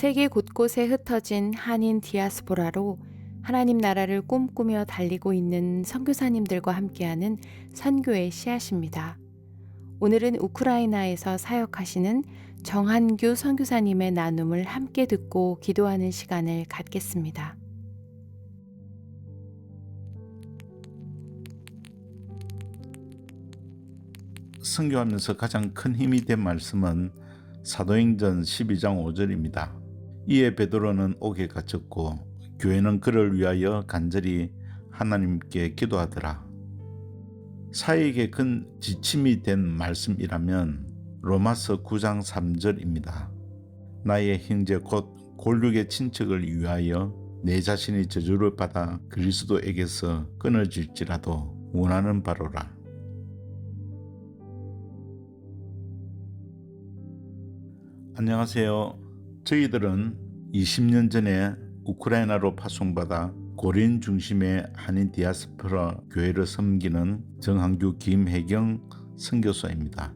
세계 곳곳에 흩어진 한인 디아스포라로 하나님 나라를 꿈꾸며 달리고 있는 선교사님들과 함께하는 선교의 씨앗입니다. 오늘은 우크라이나에서 사역하시는 정한규 선교사님의 나눔을 함께 듣고 기도하는 시간을 갖겠습니다. 선교하면서 가장 큰 힘이 된 말씀은 사도행전 12장 5절입니다. 이에 베드로는 옥에 갇혔고 교회는 그를 위하여 간절히 하나님께 기도하더라. 사에게 큰 지침이 된 말씀이라면 로마서 9장 3절입니다. 나의 형제 곧 골육의 친척을 위하여 내 자신이 저주를 받아 그리스도에게서 끊어질지라도 원하는 바로라. 안녕하세요. 저희들은 20년 전에 우크라이나로 파송받아 고린 중심의 한인 디아스포라 교회를 섬기는 정한규 김혜경 선교사입니다.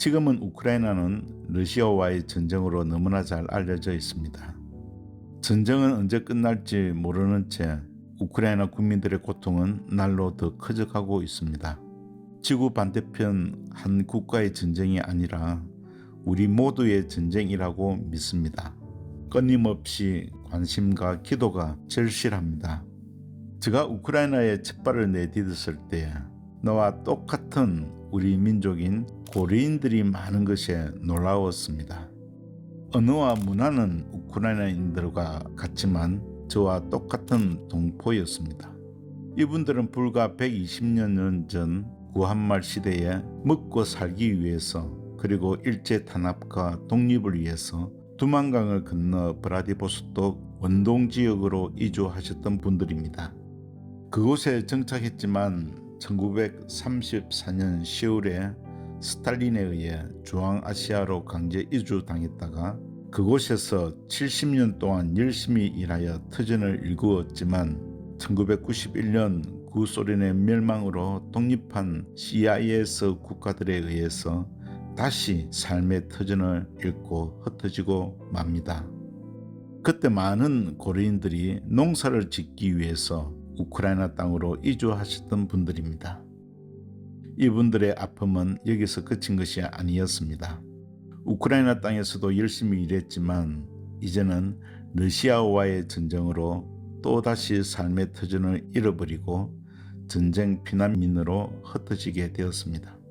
지금은 우크라이나는 러시아와의 전쟁으로 너무나 잘 알려져 있습니다. 전쟁은 언제 끝날지 모르는 채 우크라이나 국민들의 고통은 날로 더 커져가고 있습니다. 지구 반대편 한 국가의 전쟁이 아니라 우리 모두의 전쟁이라고 믿습니다. 끊임없이 관심과 기도가 절실합니다. 제가 우크라이나에 첫발을 내디뎠을 때 너와 똑같은 우리 민족인 고려인들이 많은 것에 놀라웠습니다. 언어와 문화는 우크라이나인들과 같지만 저와 똑같은 동포였습니다. 이분들은 불과 120년 전 구한말 시대에 먹고 살기 위해서 그리고 일제 탄압과 독립을 위해서 두만강을 건너 브라디보스톡 원동 지역으로 이주하셨던 분들입니다. 그곳에 정착했지만 1934년 10월에 스탈린에 의해 중앙아시아로 강제 이주당했다가 그곳에서 70년 동안 열심히 일하여 터전을 일구었지만 1991년 구소련의 멸망으로 독립한 CIS 국가들에 의해서 다시 삶의 터전을 잃고 흩어지고 맙니다. 그때 많은 고려인들이 농사를 짓기 위해서 우크라이나 땅으로 이주하셨던 분들입니다. 이분들의 아픔은 여기서 그친 것이 아니었습니다. 우크라이나 땅에서도 열심히 일했지만 이제는 러시아와의 전쟁으로 또다시 삶의 터전을 잃어버리고 전쟁 피난민으로 흩어지게 되었습니다.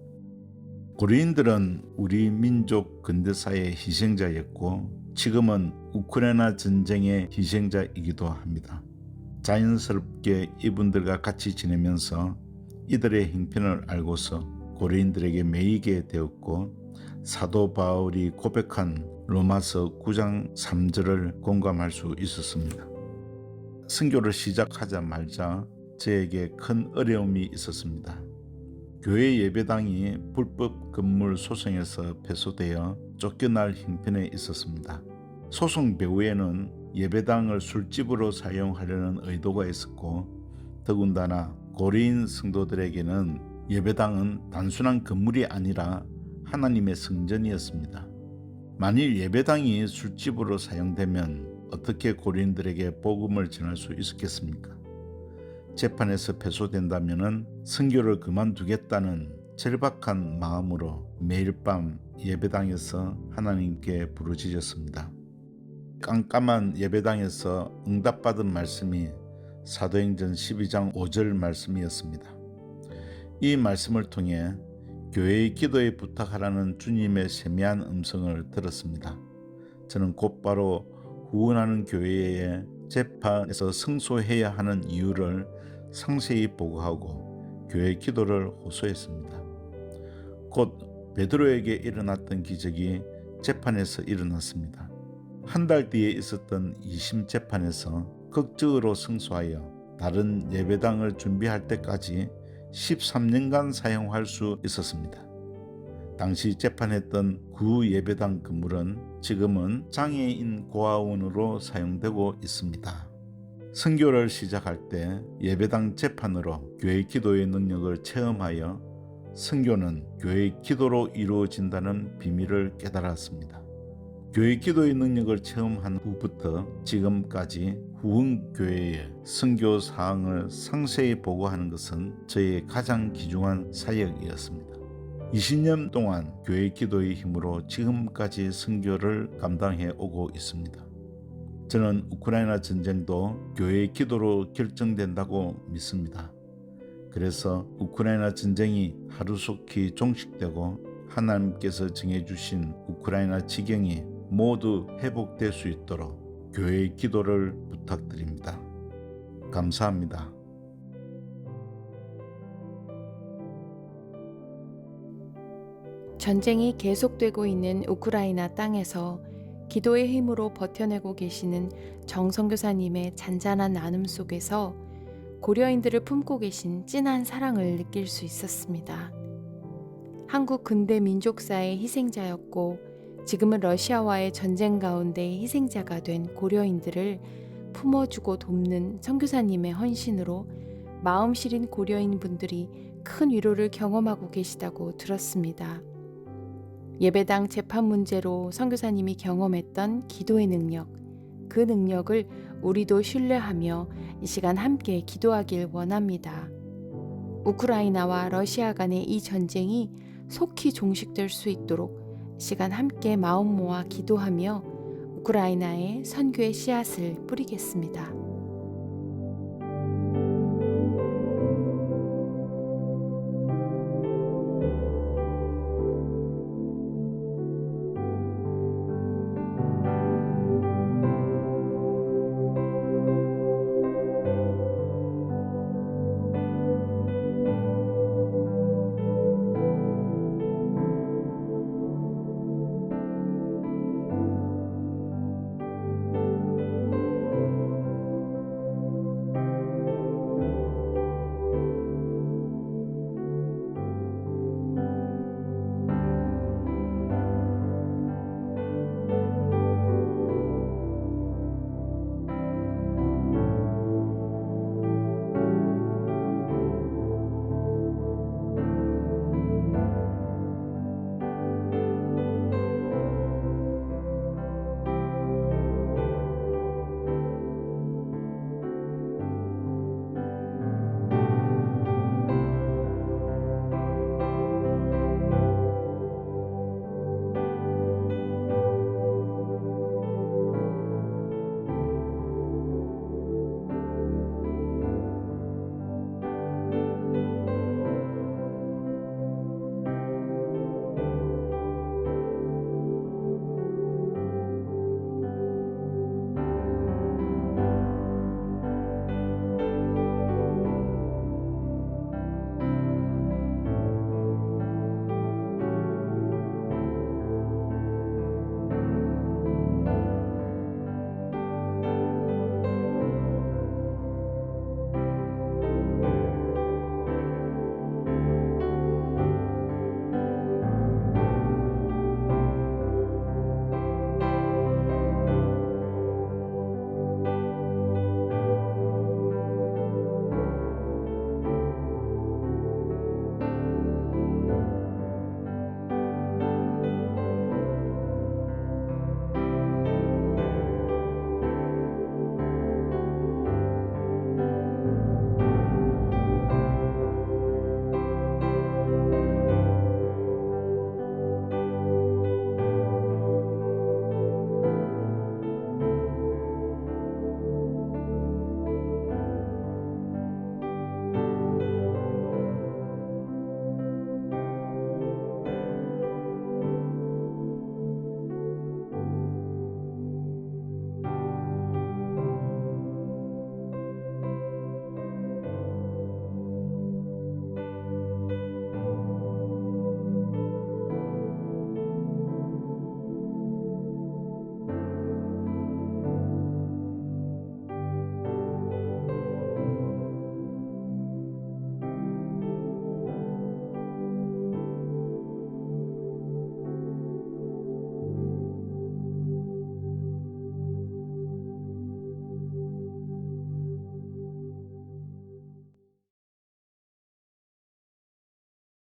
고려인들은 우리 민족 근대사의 희생자였고 지금은 우크라이나 전쟁의 희생자이기도 합니다. 자연스럽게 이분들과 같이 지내면서 이들의 형편을 알고서 고려인들에게 매이게 되었고 사도 바울이 고백한 로마서 9장 3절을 공감할 수 있었습니다. 선교를 시작하자마자 저에게 큰 어려움이 있었습니다. 교회 예배당이 불법 건물 소송에서 패소되어 쫓겨날 형편에 있었습니다. 소송 배후에는 예배당을 술집으로 사용하려는 의도가 있었고 더군다나 고리인 성도들에게는 예배당은 단순한 건물이 아니라 하나님의 성전이었습니다. 만일 예배당이 술집으로 사용되면 어떻게 고린들에게 복음을 전할 수 있었겠습니까? 재판에서 패소된다면 선교를 그만두겠다는 절박한 마음으로 매일 밤 예배당에서 하나님께 부르짖었습니다. 깜깜한 예배당에서 응답받은 말씀이 사도행전 12장 5절 말씀이었습니다. 이 말씀을 통해 교회의 기도에 부탁하라는 주님의 세미한 음성을 들었습니다. 저는 곧바로 후원하는 교회의 재판에서 승소해야 하는 이유를 상세히 보고하고 교회 기도를 호소했습니다. 곧 베드로에게 일어났던 기적이 재판에서 일어났습니다. 한 달 뒤에 있었던 2심 재판에서 극적으로 승소하여 다른 예배당을 준비할 때까지 13년간 사용할 수 있었습니다. 당시 재판했던 구 예배당 건물은 지금은 장애인 고아원으로 사용되고 있습니다. 선교를 시작할 때 예배당 재판으로 교회 기도의 능력을 체험하여 선교는 교회 기도로 이루어진다는 비밀을 깨달았습니다. 교회 기도의 능력을 체험한 후부터 지금까지 후흥 교회의 선교 사항을 상세히 보고하는 것은 저의 가장 귀중한 사역이었습니다. 20년 동안 교회 기도의 힘으로 지금까지 선교를 감당해 오고 있습니다. 저는 우크라이나 전쟁도 교회의 기도로 결정된다고 믿습니다. 그래서 우크라이나 전쟁이 하루속히 종식되고 하나님께서 정해주신 우크라이나 지경이 모두 회복될 수 있도록 교회의 기도를 부탁드립니다. 감사합니다. 전쟁이 계속되고 있는 우크라이나 땅에서 기도의 힘으로 버텨내고 계시는 정선교사님의 잔잔한 나눔 속에서 고려인들을 품고 계신 진한 사랑을 느낄 수 있었습니다. 한국 근대 민족사의 희생자였고 지금은 러시아와의 전쟁 가운데 희생자가 된 고려인들을 품어주고 돕는 선교사님의 헌신으로 마음 시린 고려인 분들이 큰 위로를 경험하고 계시다고 들었습니다. 예배당 재판 문제로 선교사님이 경험했던 기도의 능력, 그 능력을 우리도 신뢰하며 이 시간 함께 기도하길 원합니다. 우크라이나와 러시아 간의 이 전쟁이 속히 종식될 수 있도록 이 시간 함께 마음 모아 기도하며 우크라이나의 선교의 씨앗을 뿌리겠습니다.